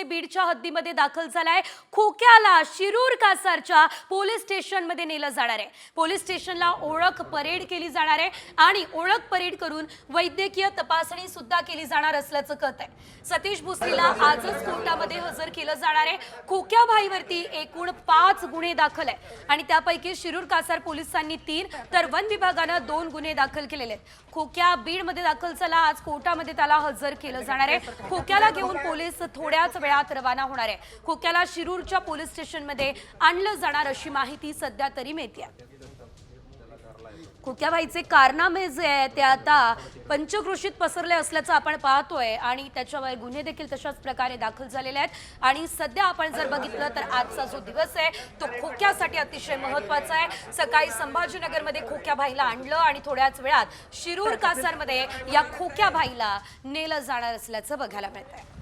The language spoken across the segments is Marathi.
भोसले बीडच्या हद्दीमध्ये दाखल झालाय. खोक्याला शिरूर कासारच्या पोलीस स्टेशनमध्ये नेलं जाणार आहे. पोलीस स्टेशनला ओळख परेड केली जाणार आहे आणि ओळख परेड करून वैद्यकीय तपासणी सुद्धा केली जाणार असल्याचं कळत आहे सतीश भुसरीला आजच कोर्टामध्ये हजर केलं जाणार आहे. खोक्या भाईवरती एकूण पाच गुन्हे दाखल आहे आणि त्यापैकी शिरूर कासार पोलिसांनी तीन तर वन विभागानं दोन गुन्हे दाखल केलेले आहेत. खोक्या बीडमध्ये दाखल झाला. आज कोर्टामध्ये त्याला हजर केलं जाणार आहे. खोक्याला घेऊन पोलीस थोड्याच वेळात रवाना होणार आहे. खोक्याला शिरूरच्या पोलीस स्टेशनमध्ये आणलं जाणार अशी माहिती सध्या तरी मिळते खोक्याबाईचे कारनामे जे आहे ते आता पंचक्रोशीत पसरले असल्याचं आपण पाहतोय आणि त्याच्यावर गुन्हे देखील तशाच प्रकारे दाखल झालेले आहेत. आणि सध्या आपण जर बघितलं तर आजचा जो दिवस आहे तो खोक्यासाठी अतिशय महत्त्वाचा आहे. सकाळी संभाजीनगरमध्ये खोक्याबाईला आणलं आणि थोड्याच वेळात शिरूर कासारमध्ये या खोक्या भाईला नेलं जाणार असल्याचं बघायला मिळत आहे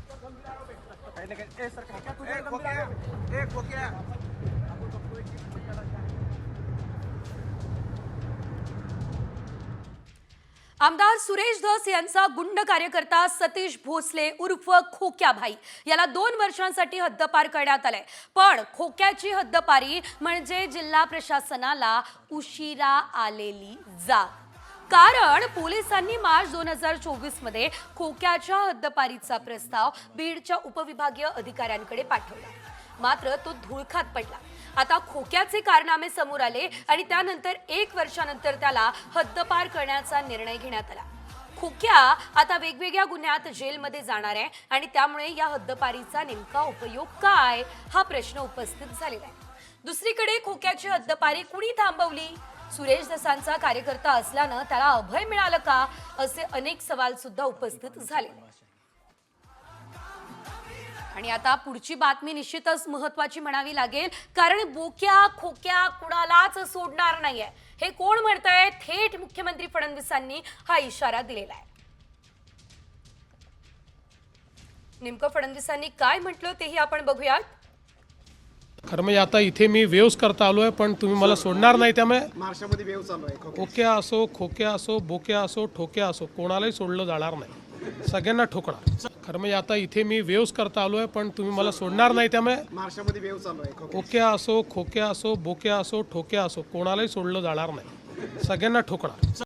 आमदार सुरेश धस यांचा गुंड कार्यकर्ता सतीश भोसले उर्फ खोक्या भाई याला दोन वर्षांसाठी हद्दपार करण्यात आलंय. पण खोक्याची हद्दपारी म्हणजे जिल्हा प्रशासनाला उशिरा आलेली जात कारण पोलिसांनी मार्च दोन हजार चोवीसमध्ये खोक्याच्या हद्दपारीचा प्रस्ताव बीडच्या उपविभागीय अधिकाऱ्यांकडे पाठवला. मात्र तो धुळखात पडला. आता खोक्याचे कारनामे समोर आले आणि त्यानंतर एक वर्षानंतर त्याला हद्दपार करण्याचा निर्णय घेण्यात आला. खोक्या आता वेगवेगळ्या गुन्ह्यात जेलमध्ये जाणार आहे आणि त्यामुळे या हद्दपारीचा नेमका उपयोग काय हा प्रश्न उपस्थित झालेला आहे. दुसरीकडे खोक्याची हद्दपारी कुणी थांबवली? सुरेश दसांचा कार्यकर्ता असल्यानं त्याला अभय मिळालं का असे अनेक सवाल सुद्धा उपस्थित झाले. आणि आता पुढची बातमी निश्चितच महत्वाची म्हणावी लागेल कारण बोक्या खोक्या कुणालाच सोडणार नाहीये. हे कोण म्हणतंय? थेट मुख्यमंत्री फडणवीसांनी हा इशारा दिलेला आहे. नेमकं फडणवीसांनी काय म्हटलं तेही आपण बघूयात. खरं म्हणजे आता इथे मी वेव्स करता आलो आहे पण तुम्ही मला सोडणार नाही त्यामुळे महाराष्ट्रामध्ये वेव चालू आहे खोके. ओक्या असो खोक्या असो बोक्या असो ठोक्या असो कोणालाही सोडलं जाणार नाही. सगळ्यांना ठोकणार. खरं म्हणजे आता इथे मी वेव्स करता आलो आहे पण तुम्ही मला सोडणार नाही त्यामुळे महाराष्ट्रामध्ये वेव चालू आहे खोके. ओक्या असो खोक्या असो बोक्या असो ठोक्या असो कोणालाही सोडलं जाणार नाही. सगळ्यांना ठोकणार.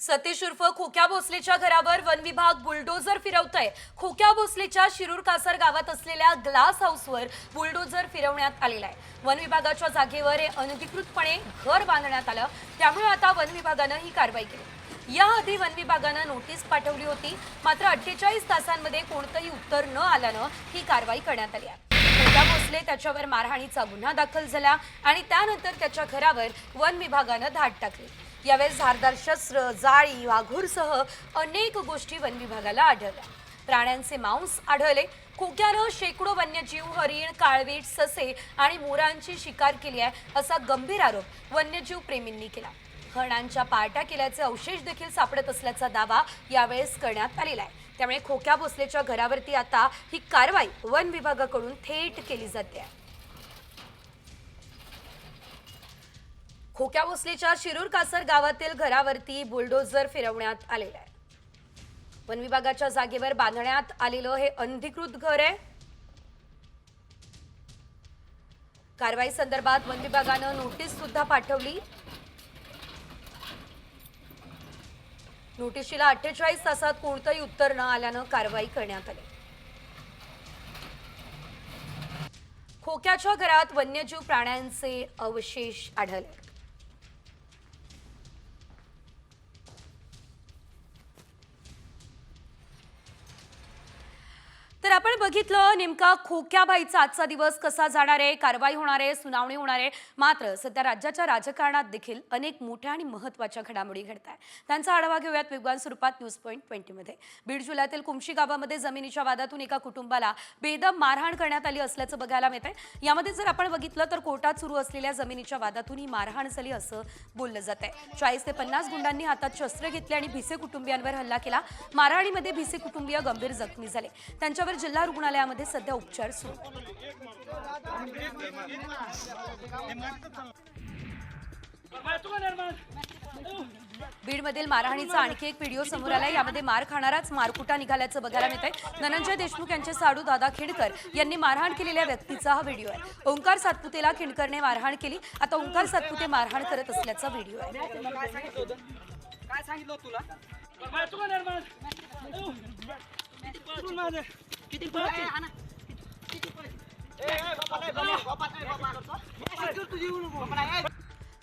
सतीश उर्फ खोक्या भोसलेच्या घरावर वन विभाग बुलडोझर फिरवत आहे खोक्या भोसलेच्या शिरूर कासर गावात असलेल्या ग्लास हाऊसवर बुलडोझर फिरवण्यात आलेला आहे. वन विभागाच्या जागेवर हे अनधिकृतपणे घर बांधण्यात आलं. त्यामुळे आता वन विभागानं ही कारवाई केली. याआधी वन विभागानं नोटीस पाठवली होती. मात्र अठ्ठेचाळीस तासांमध्ये कोणतंही उत्तर न आल्यानं ही कारवाई करण्यात आली आहे. खोक्या भोसले त्याच्यावर मारहाणीचा गुन्हा दाखल झाला आणि त्यानंतर त्याच्या घरावर वन विभागानं धाड टाकली. यावेळेस धारदार शस्त्र जाळी वाघूरसह अनेक गोष्टी वन विभागाला आढळल्या. प्राण्यांचे मांस आढळले. खोक्यानं शेकडो वन्यजीव हरिण काळवीट ससे आणि मोरांची शिकार केली आहे असा गंभीर आरोप वन्यजीव प्रेमींनी केला. हरणांच्या पार्ट्या केल्याचे अवशेष देखील सापडत असल्याचा दावा यावेळेस करण्यात आलेला आहे. त्यामुळे खोक्या भोसलेच्या घरावरती आता ही कारवाई वन विभागाकडून थेट केली जाते. खोक्या भोसलेच्या शिरूर कासर गावातील घरावरती बुलडोझर फिरवण्यात आलेलं आहे. वन विभागाच्या जागेवर बांधण्यात आलेलं हे अनधिकृत घर आहे. कारवाई संदर्भात वन विभागानं नोटीस सुद्धा पाठवली. नोटिशीला अठ्ठेचाळीस तासात कोणतंही उत्तर न आल्यानं कारवाई करण्यात आली. खोक्याच्या घरात वन्यजीव प्राण्यांचे अवशेष आढळले. तर नेमका खोक्याबाईचा आजचा दिवस कसा जाणार आहे कारवाई होणार आहे सुनावणी होणार आहे? मात्र सध्या राज्याच्या राजकारणात देखील अनेक मोठ्या आणि महत्त्वाच्या घडामोडी घडत आहेत त्यांचा आढावा घेऊयात वेगवान स्वरूपात न्यूज पॉईंट ट्वेंटीमध्ये बीड जिल्ह्यातील कुमशी गावामध्ये जमिनीच्या वादातून एका कुटुंबाला बेदम मारहाण करण्यात आली असल्याचं बघायला मिळत आहे यामध्ये जर आपण बघितलं तर कोर्टात सुरू असलेल्या जमिनीच्या वादातून ही मारहाण झाली असं बोललं जात आहे चाळीस ते पन्नास गुंडांनी हातात शस्त्र घेतले आणि भिसे कुटुंबियांवर हल्ला केला. मारहाणीमध्ये भिसे कुटुंबीय गंभीर जखमी झाले. त्यांच्यावर जिल्हा रुग्णालय रुग्णालयामध्ये सध्या उपचार सुरू. आहेत. बीडमधील मारहाणीचा आणखी एक व्हिडिओ समोर आलाय. यामध्ये मार खाणाराच मारकुटा निघाल्याचं बघायला मिळत आहे धनंजय देशमुख यांचे साडू दादा खिंडकर यांनी मारहाण केलेल्या व्यक्तीचा हा व्हिडिओ आहे. ओंकार सातपुतेला खिंडकरने मारहाण केली. आता ओंकार सातपुते मारहाण करत असल्याचा व्हिडिओ आहे? किती माझे किती पळते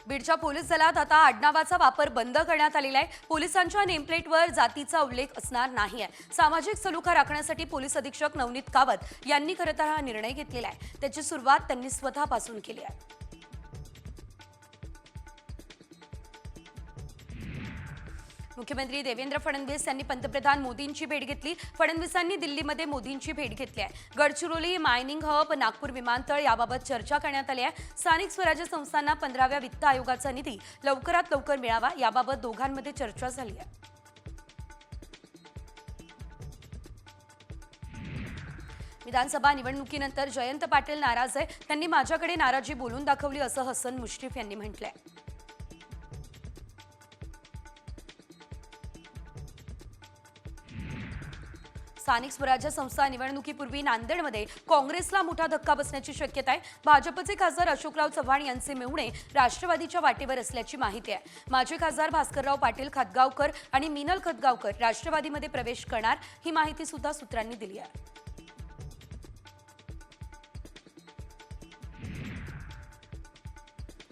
बीडच्या पोलीस दलात आता आडनावाचा वापर बंद करण्यात आलेला आहे. पोलिसांच्या नेमप्लेटवर जातीचा उल्लेख असणार नाही आहे. सामाजिक सलोखा राखण्यासाठी पोलीस अधीक्षक नवनीत कावत यांनी खरं तर हा निर्णय घेतलेला आहे. त्याची सुरुवात त्यांनी स्वतःपासून केली आहे. मुख्यमंत्री देवेंद्र फडणवीस यांनी पंतप्रधान मोदींची भेट घेतली. फडणवीसांनी दिल्लीमध्ये मोदींची भेट घेतली आहे. गडचिरोली मायनिंग हब नागपूर विमानतळ याबाबत चर्चा करण्यात आली आहे. स्थानिक स्वराज्य संस्थांना पंधराव्या वित्त आयोगाचा निधी लवकरात लवकर मिळावा याबाबत दोघांमध्ये चर्चा झाली आहे. विधानसभा निवडणुकीनंतर जयंत पाटील नाराज आहे. त्यांनी माझ्याकडे नाराजी बोलून दाखवली असं हसन मुश्रीफ यांनी म्हटलंय. स्थानिक स्वराज्य संस्था निवडणुकीपूर्वी नांदेडमध्ये काँग्रेसला मोठा धक्का बसण्याची शक्यता आहे. भाजपचे खासदार अशोकराव चव्हाण यांचे मेहुणे राष्ट्रवादीच्या वाटेवर असल्याची माहिती आहे. माजी खासदार भास्करराव पाटील खतगावकर आणि मिनल खतगावकर राष्ट्रवादीमध्ये प्रवेश करणार ही माहिती सुद्धा सूत्रांनी दिली आहे.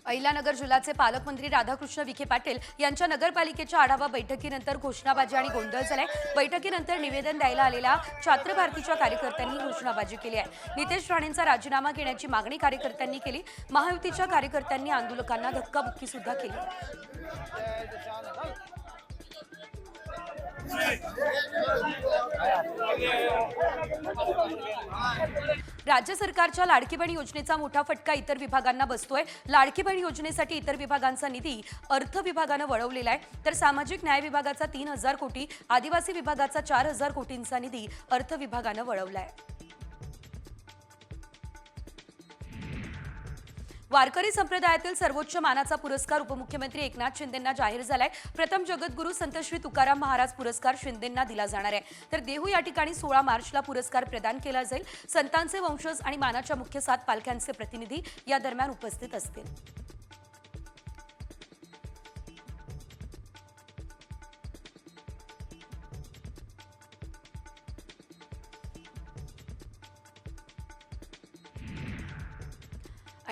अहिलानगर जिल्ह्याचे पालकमंत्री राधाकृष्ण विखे पाटील यांच्या नगरपालिकेच्या आढावा बैठकीनंतर घोषणाबाजी आणि गोंधळ झालाय. बैठकीनंतर निवेदन द्यायला आलेल्या छात्र भारतीच्या कार्यकर्त्यांनी घोषणाबाजी केली आहे. नितेश राणेंचा राजीनामा घेण्याची मागणी कार्यकर्त्यांनी केली. महायुतीच्या कार्यकर्त्यांनी आंदोलकांना धक्काबुक्की सुद्धा केली. राज्य सरकारच्या लाडकी बहीण योजनेचा मोठा फटका इतर विभागांना बसतोय. लाडकी बहीण योजनेसाठी इतर विभागांचा निधी अर्थ विभागानं वळवलेला आहे. तर सामाजिक न्याय विभागाचा तीन हजार कोटी आदिवासी विभागाचा चार हजार कोटींचा निधी अर्थ विभागानं वळवला आहे वारकरी संप्रदायातील सर्वोच्च मानाचा पुरस्कार उपमुख्यमंत्री एकनाथ शिंदेंना जाहीर झालाय. प्रथम जगद्गुरू संत श्री तुकाराम महाराज पुरस्कार शिंदेंना दिला जाणार आहे. तर देहू या ठिकाणी सोळा मार्चला पुरस्कार प्रदान केला जाईल. संतांचे वंशज आणि मानाच्या मुख्य सात पालख्यांचे प्रतिनिधी या दरम्यान उपस्थित असतील.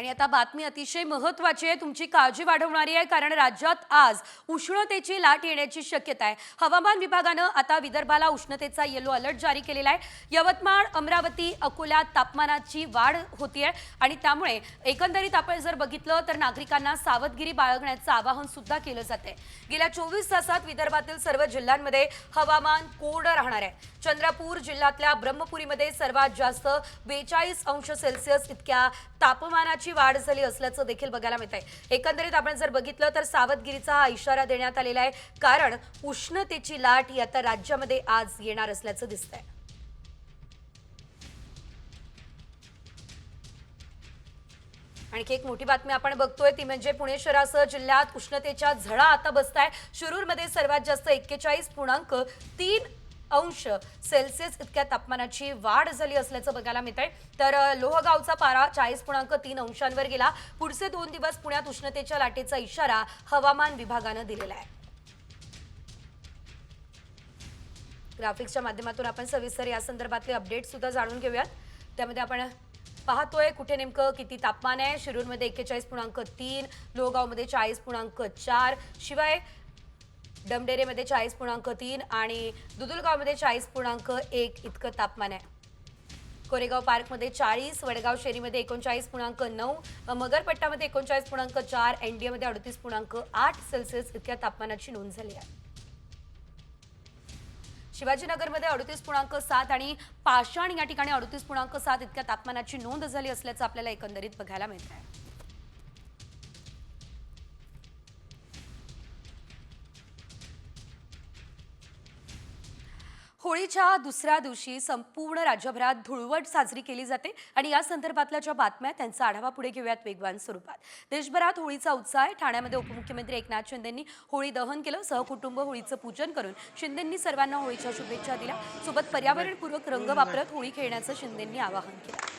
आणि आता बातमी अतिशय महत्वाची आहे. तुमची काळजी वाढवणारी आहे कारण राज्यात आज उष्णतेची लाट येण्याची शक्यता आहे. हवामान विभागानं आता विदर्भाला उष्णतेचा येलो अलर्ट जारी केलेला आहे. यवतमाळ अमरावती अकोल्यात तापमानाची वाढ होतीये आणि त्यामुळे एकंदरीत आपण जर बघितलं तर नागरिकांना सावधगिरी बाळगण्याचं आवाहन सुद्धा केलं जाते गेल्या चोवीस तासात विदर्भातील सर्व जिल्ह्यांमध्ये हवामान कोरडं राहणार आहे. चंद्रपूर जिल्ह्यातल्या ब्रह्मपुरीमध्ये सर्वात जास्त बेचाळीस अंश सेल्सिअस इतक्या तापमानाची वाढ झाली असल्याचं देखील बघायला मिळत आहे एकंदरीत आपण जर बघितलं तर सावधगिरीचा हा इशारा देण्यात आलेला आहे. कारण उष्णतेची लाट ही आता राज्यामध्ये आज येणार असल्याचं दिसतंय. आणखी एक मोठी बातमी आपण बघतोय ती म्हणजे पुणे शहरासह जिल्ह्यात उष्णतेच्या झळा आता बसताय. शिरूरमध्ये सर्वात जास्त एक्केचाळीस पूर्णांक तीन अंश सेल्सिअस इतक्या तापमानाची वाढ झाली असल्याचं बघायला मिळत आहे तर लोहगावचा पारा चाळीस पूर्णांक तीन अंशांवर गेला. पुढचे दोन दिवस पुण्यात उष्णतेच्या लाटेचा इशारा हवामान विभागानं दिलेला आहे. ग्राफिक्सच्या माध्यमातून आपण सविस्तर या संदर्भातले अपडेट सुद्धा जाणून घेऊयात. त्यामध्ये आपण पाहतोय कुठे नेमकं किती तापमान आहे. शिरूरमध्ये एक्केचाळीस पूर्णांक तीन लोहगावमध्ये चाळीस पूर्णांक चार. शिवाय डमडेरेमध्ये चाळीस पूर्णांक तीन आणि दुदुलगावमध्ये चाळीस पूर्णांक एक इतकं तापमान आहे. कोरेगाव पार्कमध्ये चाळीस वडगाव शेरीमध्ये एकोणचाळीस पूर्णांक नऊ मगरपट्टामध्ये एकोणचाळीस पूर्णांक चार एनडीएमध्ये अडतीस पूर्णांक आठ सेल्सिअस इतक्या तापमानाची नोंद झाली आहे. शिवाजीनगरमध्ये अडतीस पूर्णांक सात आणि पाषाण या ठिकाणी अडतीस पूर्णांक सात इतक्या तापमानाची नोंद झाली असल्याचं आपल्याला एकंदरीत बघायला मिळत आहे होळीच्या दुसऱ्या दिवशी संपूर्ण राज्यभरात धुळवट साजरी केली जाते आणि या संदर्भातल्या ज्या बातम्या त्यांचा आढावा पुढे घेऊयात वेगवान स्वरूपात. देशभरात होळीचा उत्साह आहे. ठाण्यामध्ये उपमुख्यमंत्री एकनाथ शिंदेंनी होळी दहन केलं. सहकुटुंब होळीचं पूजन करून शिंदेंनी सर्वांना होळीच्या शुभेच्छा दिल्या. सोबत पर्यावरणपूर्वक रंग वापरत होळी खेळण्याचं शिंदेंनी आवाहन केलं.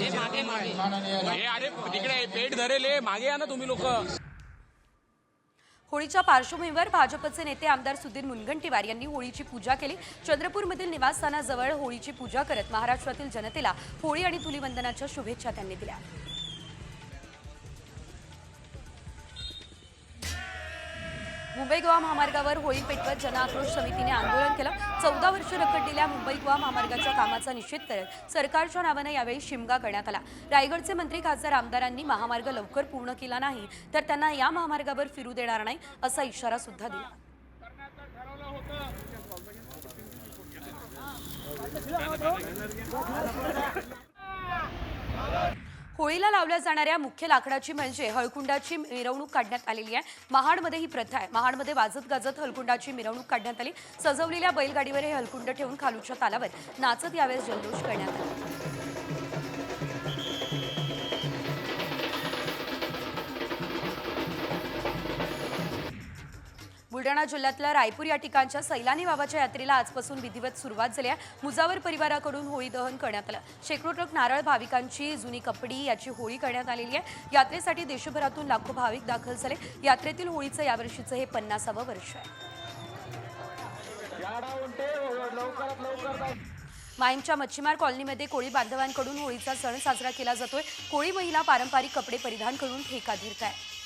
हे मागे तिकडे पेट धरेले मागे या ना तुम्ही लोक. होळीच्या पार्श्वभूमीवर भाजपचे नेते आमदार सुधीर मुनगंटीवार यांनी होळीची पूजा केली. चंद्रपूरमधील निवासस्थानाजवळ होळीची पूजा करत महाराष्ट्रातील जनतेला होळी आणि धुलीवंदनाच्या शुभेच्छा त्यांनी दिल्या. मुंबई गोवा महामार्गावर होळी पेटवत जनआक्रोश समितीने आंदोलन केलं. चौदा वर्ष रखडलेल्या मुंबई गोवा महामार्गाच्या कामाचा निषेध करत सरकारच्या नावानं यावेळी शिमगा करण्यात आला. रायगडचे मंत्री खासदार आमदारांनी महामार्ग लवकर पूर्ण केला नाही तर त्यांना या महामार्गावर फिरू देणार नाही असा इशारा सुद्धा दिला. होळीला लावल्या जाणाऱ्या मुख्य लाकडाची म्हणजे हळकुंडाची मिरवणूक काढण्यात आलेली आहे. महाडमध्ये ही प्रथा आहे. महाडमध्ये वाजत गाजत हळकुंडाची मिरवणूक काढण्यात आली. सजवलेल्या बैलगाडीवर हे हळकुंड ठेवून खालूच्या तालावर नाचत यावेळेस जल्लोष करण्यात आला. बुलढाणा जिल्ह्यातल्या रायपूर या ठिकाणच्या सैलानी बाबाच्या यात्रेला आजपासून विधिवत सुरुवात झाली आहे. मुजावर परिवाराकडून होळी दहन करण्यात आलं. शेकडो ट्रक नारळ भाविकांची जुनी कपडी याची होळी करण्यात आलेली आहे. यात्रेसाठी देशभरातून लाखो भाविक दाखल झाले. यात्रेतील होळीचं यावर्षीचं हे पन्नासावं वर्ष आहे. माहीमच्या मच्छीमार कॉलनीमध्ये कोळी बांधवांकडून होळीचा सण साजरा केला जातोय. कोळी महिला पारंपरिक कपडे परिधान करून ठेका धीरत आहे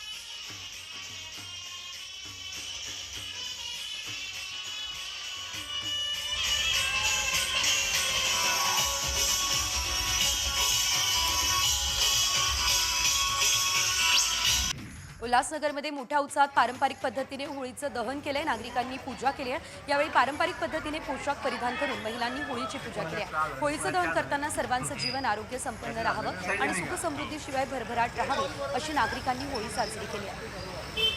उल्हासनगरमध्ये मोठ्या उत्साहात पारंपरिक पद्धतीने होळीचं दहन केलंय. नागरिकांनी पूजा केली आहे. यावेळी पारंपरिक पद्धतीने पोशाख परिधान करून महिलांनी होळीची पूजा केली आहे. होळीचं दहन करताना सर्वांचं जीवन आरोग्य संपन्न राहावं आणि सुख समृद्धीशिवाय भरभराट राहावी अशी नागरिकांनी होळी साजरी केली आहे.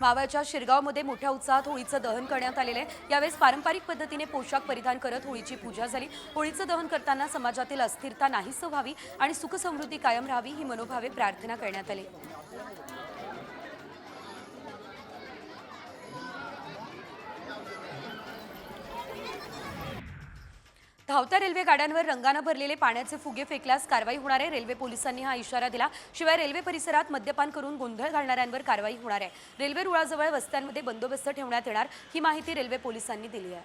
मावळच्या शिरगावमध्ये मोठ्या उत्साहात होळीचं दहन करण्यात आलेलं आहे. यावेळेस पारंपरिक पद्धतीने पोशाख परिधान करत होळीची पूजा झाली. होळीचं दहन करताना समाजातील अस्थिरता नाहीस व्हावी आणि सुखसमृद्धी कायम राहावी ही मनोभावे प्रार्थना करण्यात आली. धावत्या रेल्वे गाड्यांवर रंगानं भरलेले पाण्याचे फुगे फेकल्यास कारवाई होणार आहे. रेल्वे पोलिसांनी हा इशारा दिला. शिवाय रेल्वे परिसरात मद्यपान करून गोंधळ घालणाऱ्यांवर कारवाई होणार आहे. रेल्वे रुळाजवळ वस्त्यांमध्ये बंदोबस्त ठेवण्यात येणार ही माहिती रेल्वे पोलिसांनी दिली आहे.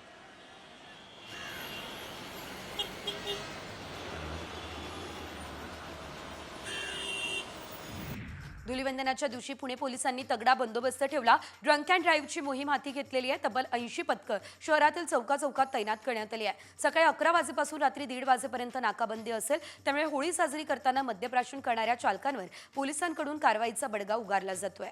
धुलिवंदनाच्या दिवशी पुणे पोलिसांनी तगडा बंदोबस्त ठेवला. ड्रंक अँड ड्राईव्हची मोहीम हाती घेतलेली आहे. तब्बल ऐंशी पथकं शहरातील चौका चौकात तैनात करण्यात आली आहे. सकाळी अकरा वाजेपासून रात्री दीड वाजेपर्यंत नाकाबंदी असेल. त्यामुळे होळी साजरी करताना मद्यप्राशन करणाऱ्या चालकांवर पोलिसांकडून कारवाईचा बडगा उगारला जातोय.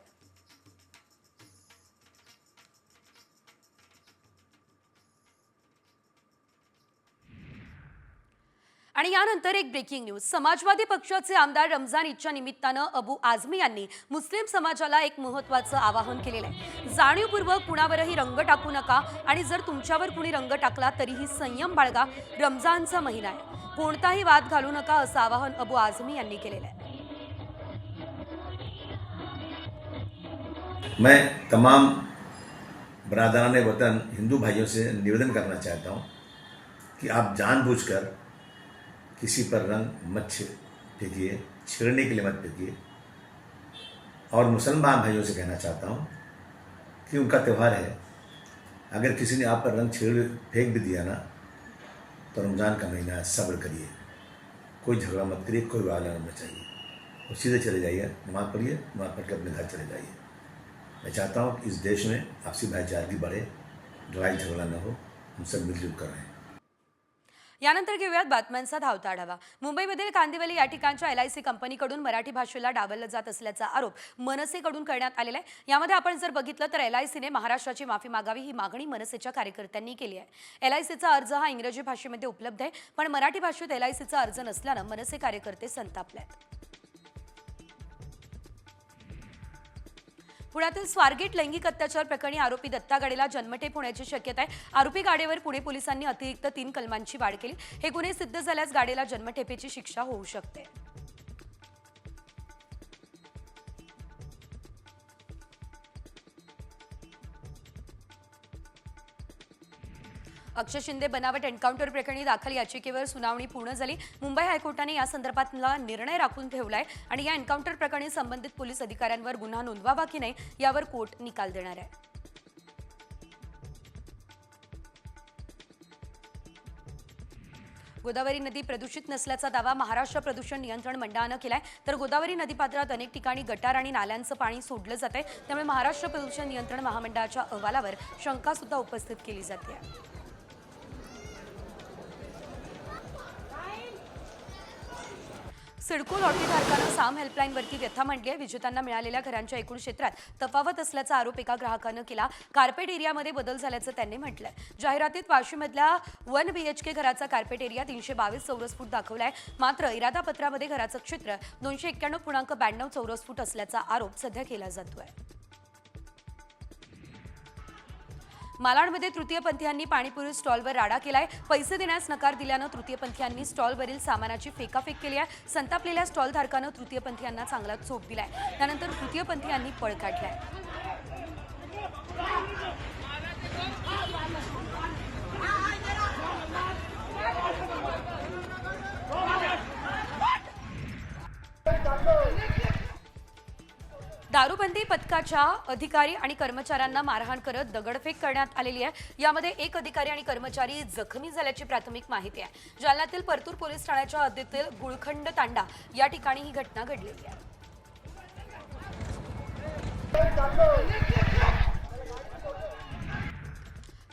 आणि यानंतर एक ब्रेकिंग न्यूज समाजवादी पक्षाचे आमदार रमजान ईदच्या निमित्तानं अबू आझमी यांनी मुस्लिम समाजाला एक महत्वाचं आवाहन केलेलं आहे. जाणीवपूर्वक कुणावरही रंग टाकू नका आणि जर तुमच्यावर कुणी रंग टाकला तरीही संयम बाळगा. रमजानचा महिना आहे. कोणताही वाद घालू नका असं आवाहन अबू आझमी यांनी केलेलं आहे. मैं तमाम बरदरान वतन हिंदू भाइयों से निवेदन करना चाहता हूँ कि आप जानबूझकर किसी पर रंग मत फेंकिए छेड़ने के लिए मत फेंकिए और मुसलमान भाइयों से कहना चाहता हूँ कि उनका त्यौहार है। अगर किसी ने आप पर रंग छेड़, फेंक भी दिया ना तो रमज़ान का महीना है सब्र करिए। कोई झगड़ा मत करिए, कोई वाला होना चाहिए और सीधे चले जाइए, नमाज़ पढ़िए, नमाज़ पढ़ के अपने घर चले जाइए। मैं चाहता हूँ कि इस देश में आपसी भाईचारगी बढ़े, लड़ाई झगड़ा न हो, हम सब मिलजुल कर रहें। यानंतर घेऊयात बातम्यांचा धावता आढावा. मुंबईमधील कांदिवली या ठिकाणच्या एल आय सी कंपनीकडून मराठी भाषेला डावललं जात असल्याचा आरोप मनसेकडून करण्यात आलेला आहे. यामध्ये आपण जर बघितलं तर एल आय सीने महाराष्ट्राची माफी मागावी ही मागणी मनसेच्या कार्यकर्त्यांनी केली आहे. एल आय सीचा अर्ज हा इंग्रजी भाषेमध्ये उपलब्ध आहे पण मराठी भाषेत एल आय सीचा अर्ज नसल्यानं मनसे कार्यकर्ते संतापले आहेत. पुण्यातील स्वारगेट लैंगिक अत्याचार प्रकरणी आरोपी दत्ता गाडेला जन्मठेप होण्याची शक्यता आहे. आरोपी गाडेवर पुणे पोलिसांनी अतिरिक्त तीन कलमांची वाढ केली. हे गुन्हे सिद्ध झाल्यास गाडेला जन्मठेपेची शिक्षा होऊ शकते. अक्षय शिंदे बनावट एन्काउंटर प्रकरणी दाखल याचिकेवर सुनावणी पूर्ण झाली. मुंबई हायकोर्टाने या संदर्भातला निर्णय राखून ठेवलाय आणि या एन्काउंटर प्रकरणी संबंधित पोलीस अधिकाऱ्यांवर गुन्हा नोंदवावा की नाही यावर कोर्ट निकाल देणार आहे. गोदावरी नदी प्रदूषित नसल्याचा दावा महाराष्ट्र प्रदूषण नियंत्रण मंडळानं केलाय. तर गोदावरी नदीपात्रात अनेक ठिकाणी गटार आणि नाल्यांचं पाणी सोडलं जात आहे त्यामुळे महाराष्ट्र प्रदूषण नियंत्रण महामंडळाच्या अहवालावर शंका सुद्धा उपस्थित केली जाते. सिडको लॉटरीधारकानं साम हेल्पलाईनवरती व्यथा मांडली आहे विजेत्यांना मिळालेल्या घरांच्या एकूण क्षेत्रात तफावत असल्याचा आरोप एका ग्राहकानं केला. कार्पेट एरियामध्ये बदल झाल्याचं त्यांनी म्हटलंय. जाहिरातीत वाशीमधल्या वन बीएचके घराचा कार्पेट एरिया तीनशे बावीस चौरस फूट दाखवलाय. मात्र इरादापत्रामध्ये घराचं क्षेत्र दोनशे एक्क्याण्णव पूर्णांक ब्याण्णव चौरस फूट असल्याचा आरोप सध्या केला जातोय. मालाडमध्ये तृतीयपंथीयांनी पाणीपुरी स्टॉलवर राडा केलाय. पैसे देण्यास नकार दिल्यानं तृतीयपंथीयांनी स्टॉलवरील सामानाची फेकाफेक केली आहे. संतापलेल्या स्टॉलधारकानं तृतीयपंथीयांना चांगला झोप दिलाय. त्यानंतर तृतीयपंथीयांनी पळ काढलाय. दारूबंदी पथकाच्या अधिकारी आणि कर्मचाऱ्यांना मारहाण करत दगडफेक करण्यात आलेली आहे. यामध्ये एक अधिकारी आणि कर्मचारी जखमी झाल्याची प्राथमिक माहिती आहे. जालन्यातील परतूर पोलीस ठाण्याच्या हद्दीतील गुळखंड तांडा या ठिकाणी ही घटना घडलेली आहे.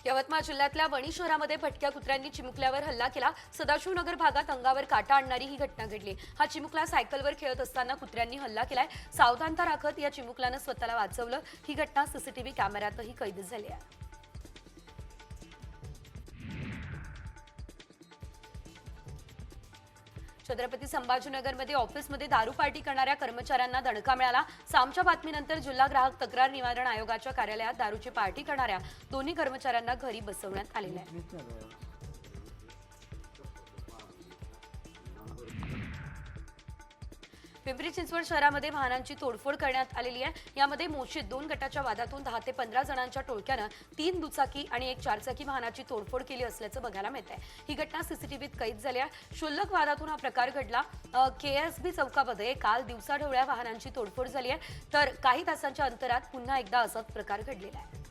यवतमाळ जिल्ह्यातल्या वणी शहरामध्ये भटक्या कुत्र्यांनी चिमुकल्यावर हल्ला केला. सदाशिवनगर भागात अंगावर काटा आणणारी ही घटना घडली. हा चिमुकला सायकलवर खेळत असताना कुत्र्यांनी हल्ला केलाय. सावधानता राखत या चिमुकल्यानं स्वतःला वाचवलं. ही घटना सीसीटीव्ही कॅमेऱ्यातही कैद झाली आहे. छत्रपती संभाजीनगरमध्ये ऑफिसमध्ये दारू पार्टी करणाऱ्या कर्मचाऱ्यांना दणका मिळाला. सामच्या बातमीनंतर जिल्हा ग्राहक तक्रार निवारण आयोगाच्या कार्यालयात दारूची पार्टी करणाऱ्या दोन्ही कर्मचाऱ्यांना घरी बसवण्यात आलेल्या आहे. पिंपरी चिंचवड शहरामध्ये वाहनांची तोडफोड करण्यात आलेली आहे. यामध्ये मोशीत दोन गटाच्या वादातून दहा ते पंधरा जणांच्या टोळक्यानं तीन दुचाकी आणि एक चारचाकी वाहनाची तोडफोड केली असल्याचं बघायला मिळत आहे ही घटना सीसीटीव्हीत कैद झाली आहे. क्षुल्लक वादातून हा प्रकार घडला. के एस बी चौकामध्ये काल दिवसाढवळ्या वाहनांची तोडफोड झाली आहे. तर काही तासांच्या अंतरात पुन्हा एकदा असाच प्रकार घडलेला आहे.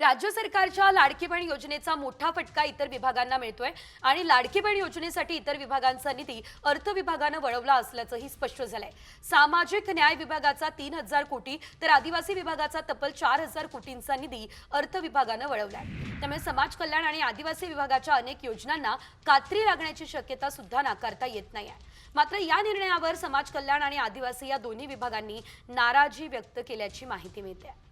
राज्य सरकारच्या लाडकी बहीण योजनेचा मोठा फटका इतर विभागांना मिळतोय आणि लाडकी बहीण योजनेसाठी इतर विभागांचा निधी अर्थ विभागानं वळवला असल्याचंही स्पष्ट झालंय. सामाजिक न्याय विभागाचा तीन हजार कोटी तर आदिवासी विभागाचा तब्बल चार हजार कोटींचा निधी अर्थ विभागानं वळवलाय. त्यामुळे समाज कल्याण आणि आदिवासी विभागाच्या अनेक योजनांना कात्री लागण्याची शक्यता सुद्धा नाकारता येत नाही आहे मात्र या निर्णयावर समाज कल्याण आणि आदिवासी या दोन्ही विभागांनी नाराजी व्यक्त केल्याची माहिती मिळते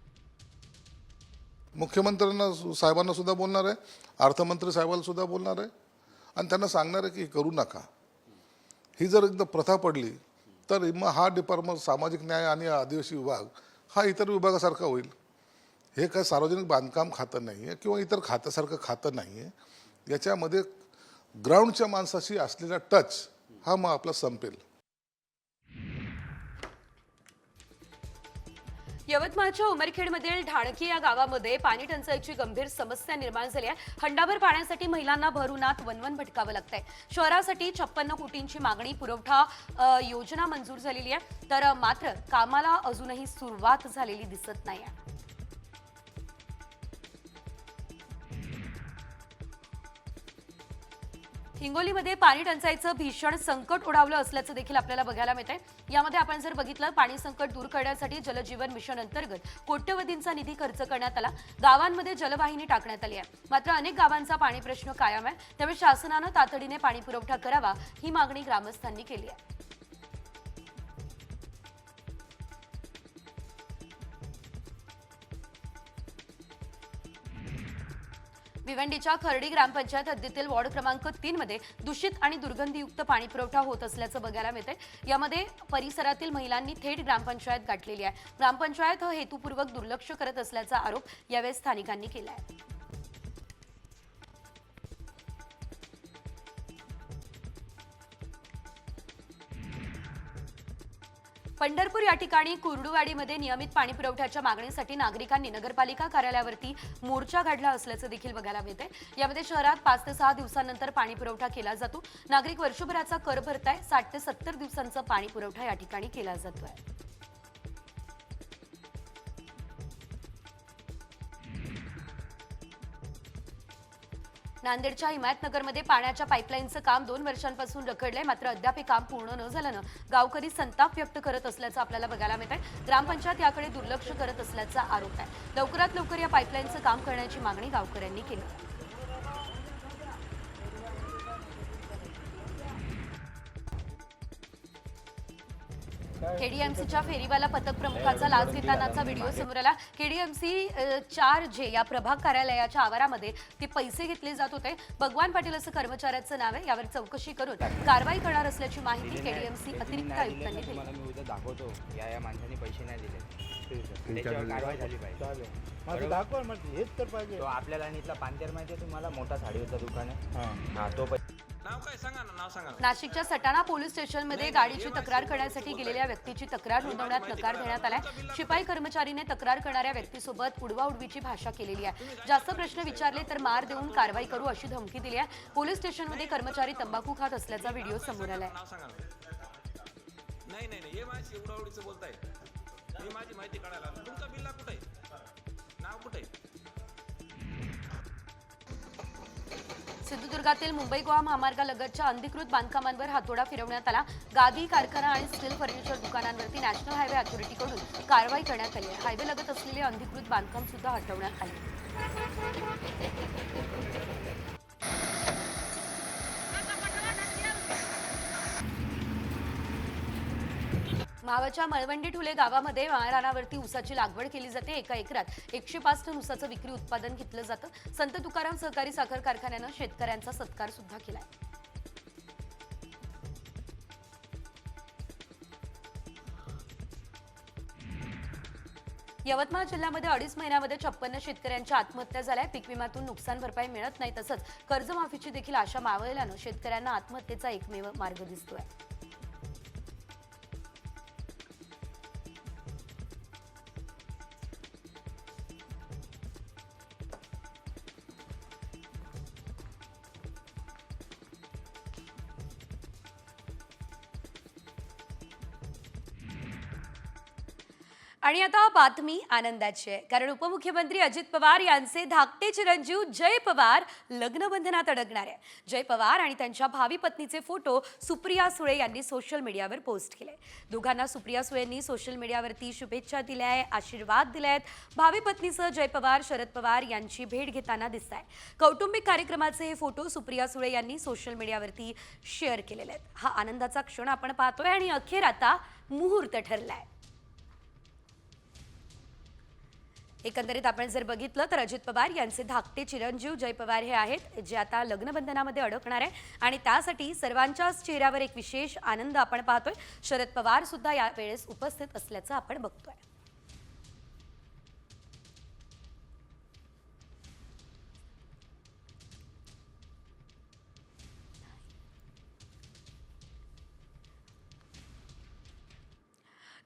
मुख्यमंत्र्यांना सु- साहेबांना सुद्धा बोलणार आहे अर्थमंत्री साहेबांना सुद्धा बोलणार आहे. आणि त्यांना सांगणार आहे की हे करू नका. ही जर एकदा प्रथा पडली तर मग हा डिपार्टमेंट सामाजिक न्याय आणि आदिवासी विभाग हा इतर विभागासारखा होईल. हे काय सार्वजनिक बांधकाम खातं नाही आहे किंवा इतर खात्यासारखं खातं नाही आहे याच्यामध्ये ग्राउंडच्या माणसाशी असलेला टच हा मग आपला संपेल. यवतमाळच्या उमरखेडमधील ढाणकी या गावामध्ये पाणी टंचाईची गंभीर समस्या निर्माण झाली आहे. हंडाभर पाण्यासाठी महिलांना भरूनात वनवन भटकावं लागतंय. शहरासाठी छप्पन्न कोटींची मागणी पुरवठा योजना मंजूर झालेली आहे. तर मात्र कामाला अजूनही सुरुवात झालेली दिसत नाही आहे हिंगोलीमध्ये पाणी टंचाईचं भीषण संकट ओढावलं असल्याचं देखील आपल्याला बघायला मिळत आहे यामध्ये आपण जर बघितलं पाणी संकट दूर करण्यासाठी जलजीवन मिशन अंतर्गत कोट्यवधींचा निधी खर्च करण्यात आला. गावांमध्ये जलवाहिनी टाकण्यात आली आहे. मात्र अनेक गावांचा पाणी प्रश्न कायम आहे. त्यामुळे शासनानं तातडीने पाणी पुरवठा करावा ही मागणी ग्रामस्थांनी केली आहे. भिवंडीच्या खर्डी ग्रामपंचायत हद्दीतील वॉर्ड क्रमांक तीन मध्ये दूषित आणि दुर्गंधीयुक्त पाणी पुरवठा होत असल्याचं बघायला मिळतंय. यामध्ये परिसरातील महिलांनी थेट ग्रामपंचायत गाठलेली आहे. ग्रामपंचायत हेतुपूर्वक दुर्लक्ष करत असल्याचा आरोप यावेळी स्थानिकांनी केला आहे पंढरपूर या ठिकाणी कुर्डुवाडीमध्ये नियमित पाणी पुरवठ्याच्या मागणीसाठी नागरिकांनी नगरपालिका कार्यालयावरती मोर्चा काढला असल्याचं देखील बघायला मिळते यामध्ये शहरात पाच ते सहा दिवसांनंतर पाणी पुरवठा केला जातो. नागरिक वर्षभराचा कर भरताय. साठ ते सत्तर दिवसांचा पाणी पुरवठा या ठिकाणी केला जातोय. नांदेडच्या हिमायतनगरमध्ये पाण्याच्या पाईपलाईनचं काम दोन वर्षांपासून रखडलंय. मात्र अद्याप हे काम पूर्ण न झाल्यानं गावकरी संताप व्यक्त करत असल्याचं आपल्याला बघायला मिळत आहे ग्रामपंचायत याकडे दुर्लक्ष करत असल्याचा आरोप आहे. लवकरात लवकर या पाईपलाईनचं काम करण्याची मागणी गावकऱ्यांनी केली. केडीएमसीच्या फेरीवाला पथक प्रमुखाचा लाच घेतानाचा व्हिडिओ समोर आला. केडीएमसी चार जे या प्रभाग कार्यालयाच्या आवारामध्ये ते पैसे घेतले जात होते. भगवान पाटील असं कर्मचाऱ्याचं नाव आहे यावर चौकशी करून कारवाई करणार असल्याची माहिती केडीएमसी अतिरिक्त आयुक्तांनी दिली. मला मी उद्या दाखवतो. या या माणसाने पैसे नाही दिले. त्याच्यावर कारवाई झाली पाहिजे. माझं दाखवा मग हेच तर पाहिजे. तो आपल्याला आणि इथला माहिती आहे तुम्हाला मोठा साडीवरचा दुकान आहे. हा तो नाव काय सांगा ना नाव सांगा ना. नाशिकच्या सटाणा पोलीस स्टेशनमध्ये गाडीची तक्रार करण्यासाठी गेलेल्या व्यक्तीची तक्रार नोंदवण्यात नकार देण्यात आलाय. शिपाई कर्मचारीने तक्रार करणाऱ्या व्यक्तीसोबत उडवाउडवीची भाषा केलेली आहे. जास्त प्रश्न विचारले तर मार देऊन कारवाई करू अशी धमकी दिली आहे. पोलीस स्टेशनमध्ये कर्मचारी तंबाखू खात असल्याचा व्हिडिओ समोर आलाय. नाही नाही हे माझी बोलताय. माझी माहिती काढायला. तुमचा बिल्ला कुठे आहे? नाव कुठे सिंधुदुर्गातील मुंबई गोवा महामार्गालगतच्या अनधिकृत बांधकामांवर हातोडा फिरवण्यात आला. गादी कारखाना आणि स्टील फर्निचर दुकानांवरती नॅशनल हायवे अथॉरिटीकडून कारवाई करण्यात आली हायवे लगत असलेले अनधिकृत बांधकाम सुद्धा हटवण्यात आले. मावाच्या मळवंडी ठुले गावामध्ये माळरानावरती ऊसाची लागवड केली जाते. एका एकरात एकशे पाच टन ऊसाचं विक्री उत्पादन घेतलं जातं. संत तुकाराम सहकारी साखर कारखान्यानं शेतकऱ्यांचा सत्कार सुद्धा केलाय. यवतमाळ जिल्ह्यामध्ये अडीच महिन्यामध्ये छप्पन्न शेतकऱ्यांच्या आत्महत्या झाल्या. पीक विम्यातून नुकसान भरपाई मिळत नाही तसंच कर्जमाफीची देखील आशा मावळल्यानं शेतकऱ्यांना आत्महत्येचा एकमेव मार्ग दिसतोय. आणि आता बातमी आनंदाची आहे. कारण उपमुख्यमंत्री अजित पवार यांचे धाकटे चिरंजीव जय पवार लग्नबंधनात अडकणार आहे. जय पवार आणि त्यांच्या भावी पत्नीचे फोटो सुप्रिया सुळे यांनी सोशल मीडियावर पोस्ट केले. दोघांना सुप्रिया सुळेंनी सोशल मीडियावरती शुभेच्छा दिल्या आहे आशीर्वाद दिले आहेत. भावी पत्नीसह जय पवार शरद पवार यांची भेट घेताना दिसत आहे. कौटुंबिक कार्यक्रमाचे हे फोटो सुप्रिया सुळे यांनी सोशल मीडियावरती शेअर केलेले आहेत. हा आनंदाचा क्षण आपण पाहतोय आणि अखेर आता मुहूर्त ठरलाय. एकंदरीत आपण जर बघितलं तर अजित पवार यांचे धाकटे चिरंजीव जय पवार हे आहेत जे आता लग्नबंधनामध्ये अडकणार आहे आणि त्यासाठी सर्वांच्याच चेहऱ्यावर एक विशेष आनंद आपण पाहतोय. शरद पवार सुद्धा यावेळेस उपस्थित असल्याचं आपण बघतोय.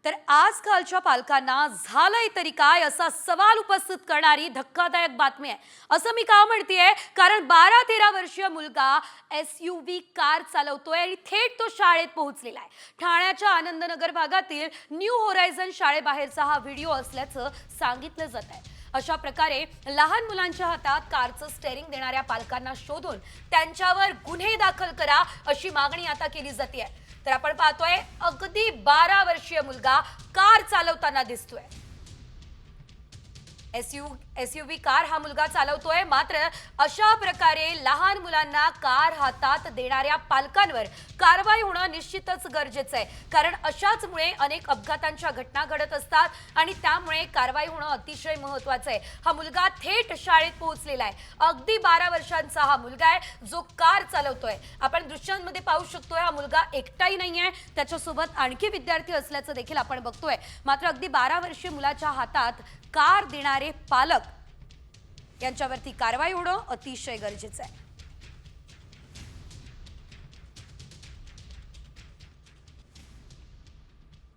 तर आजकालच्या पालकांना झालंय तरी काय असा सवाल उपस्थित करणारी धक्कादायक बातमी आहे. असं मी का म्हणतेय? कारण बारा तेरा वर्षीय मुलगा एस यू व्ही कार चालवतोय आणि थेट तो शाळेत पोहोचलेला आहे. ठाण्याच्या आनंदनगर भागातील न्यू होरायझन शाळेबाहेरचा हा व्हिडिओ असल्याचं सांगितलं जात आहे. अशा प्रकारे लहान मुलांच्या हातात कारचं स्टेअरिंग देणाऱ्या पालकांना शोधून त्यांच्यावर गुन्हे दाखल करा अशी मागणी आता केली जाते आहे तर आपण पाहतोय अगदी बारा वर्षीय मुलगा कार चालवताना दिसतोय. एस यू एसयूव्ही कार हा मुलगा चालवतोय. मात्र अशा प्रकारे लहान मुलांना कार हातात देणाऱ्या पालकांवर कारवाई होणं निश्चितच गरजेचं आहे. कारण अशाचमुळे अनेक अपघातांच्या घटना घडत असतात आणि त्यामुळे कारवाई होणं अतिशय महत्वाचं आहे. हा मुलगा थेट शाळेत पोहोचलेला आहे. अगदी बारा वर्षांचा हा मुलगा आहे जो कार चालवतोय. आपण दृश्यांमध्ये पाहू शकतोय हा मुलगा एकटाही नाही आहे. त्याच्यासोबत आणखी विद्यार्थी असल्याचं देखील आपण बघतोय. मात्र अगदी बारा वर्षीय मुलाच्या हातात कार देणारे पालक यांच्यावरती कारवाई होणं अतिशय गरजेचं आहे.